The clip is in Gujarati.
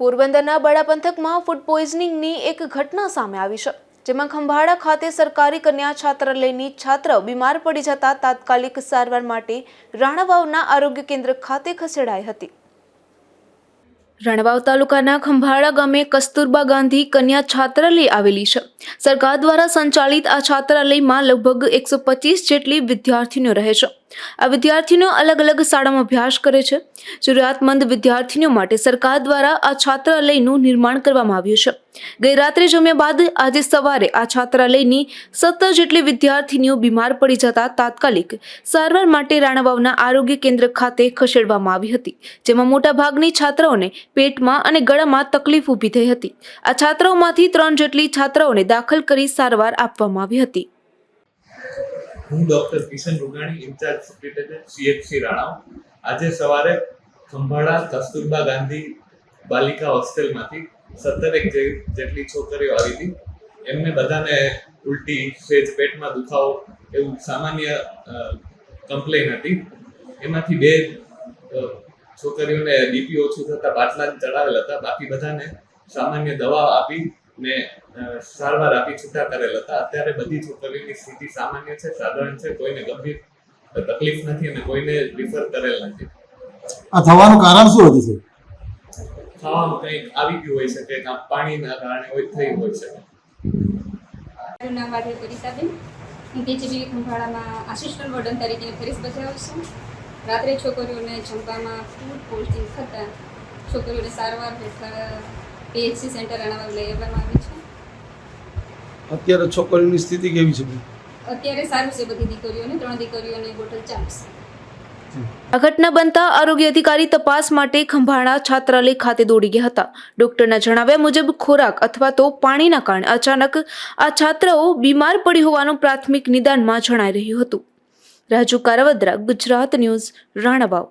પોરબંદરના બડા પંથકમાં ફૂડ પોઈઝનિંગની એક ઘટના સામે આવી છે, જેમાં ખંભાળા ખાતે સરકારી કન્યા છાત્રાલયની છાત્ર બીમાર પડી જતા તાત્કાલિક સારવાર માટે રાણાવાવના આરોગ્ય કેન્દ્ર ખાતે ખસેડાઈ હતી. રણવાવ તાલુકાના ખંભાળા ગામે કસ્તુરબા ગાંધી કન્યા છાત્રાલય આવેલી છે. સરકાર દ્વારા સંચાલિત આ છાત્રાલયમાં લગભગ એકસો પચીસ જેટલી વિદ્યાર્થીનીઓ રહે છે. આ વિદ્યાર્થીઓ અલગ અલગ શાળામાં અભ્યાસ કરે છે. જરૂરિયાતમંદ વિદ્યાર્થીનીઓ માટે સરકાર દ્વારા આ છાત્રાલયનું નિર્માણ કરવામાં આવ્યું છે. ગઈ રાત્રે જમ્યા બાદ આજે સવારે આ છાત્રાલયની સત્તર જેટલી વિદ્યાર્થીનીઓ બીમાર પડી જતા તાત્કાલિક સારવાર માટે રાણાવાવના આરોગ્ય કેન્દ્ર ખાતે ખસેડવામાં આવી હતી, જેમાં મોટાભાગની છાત્રાઓને પેટમાં અને ગળામાં તકલીફ ઊભી થઈ હતી. આ છાત્રાઓમાંથી ત્રણ જેટલી છાત્રાઓને દાખલ કરી સારવાર આપવામાં આવી હતી. હું doctor Kishan Rugani, in charge superintendent CHC રાણાવ. આજે સવારે ખંભાળા, કસ્તુરબા ગાંધી બાલિકા હોસ્ટેલમાંથી સત્તરેક જેટલી છોકરીઓ આવી હતી. એમને બધાને ઉલટી સેજ પેટમાં દુખાવો એવું સામાન્ય કમ્પ્લેન હતી. એમાંથી બે છોકરીઓને બીપી ઓછું થતાં, બાટલા ચડાવેલ હતા. બાકી બધાને સામાન્ય દવા આપી ને સારવાર આપી છૂટા કરેલ હતા. અત્યારે બધી છોકરીઓની સ્થિતિ સામાન્ય છે સાધારણ છે કોઈને ગંભીર તકલીફ નથી અને કોઈને રિફર કરેલ નથી. આ થવાનું કારણ શું હતું ખાવામાં કંઈક આવી ગયું હોઈ શકે કાં પાણીના કારણે હોય થયું હોઈ શકે. મારું નામ હું કેજીબી ખંભાળામાં આસિસ્ટન્ટ વોર્ડન તરીકે ફરજ બજાવું છું. રાત્રે છોકરીઓને જમવામાં ફૂડ પોઈઝનિંગ થતાં છોકરીઓને સારવાર હેઠળ પીએચસી સેન્ટર અણાવવા લઈ આવવામાં આવી છે. અત્યારે છોકરીઓની સ્થિતિ કેવી છે? અત્યારે સારું છે બધી દીકરીઓને ત્રણ દીકરીઓને બોટલ ચાલશે આ ઘટના બનતા આરોગ્ય અધિકારી તપાસ માટે ખંભાળા છાત્રાલય ખાતે દોડી ગયા હતા. ડોક્ટરના જણાવ્યા મુજબ ખોરાક અથવા તો પાણીના કારણે અચાનક આ છાત્રાઓ બીમાર પડી હોવાનું પ્રાથમિક નિદાનમાં જણાઈ રહ્યું હતું. રાજુ કારાવદ્રા ગુજરાત ન્યૂઝ રાણાવાવ.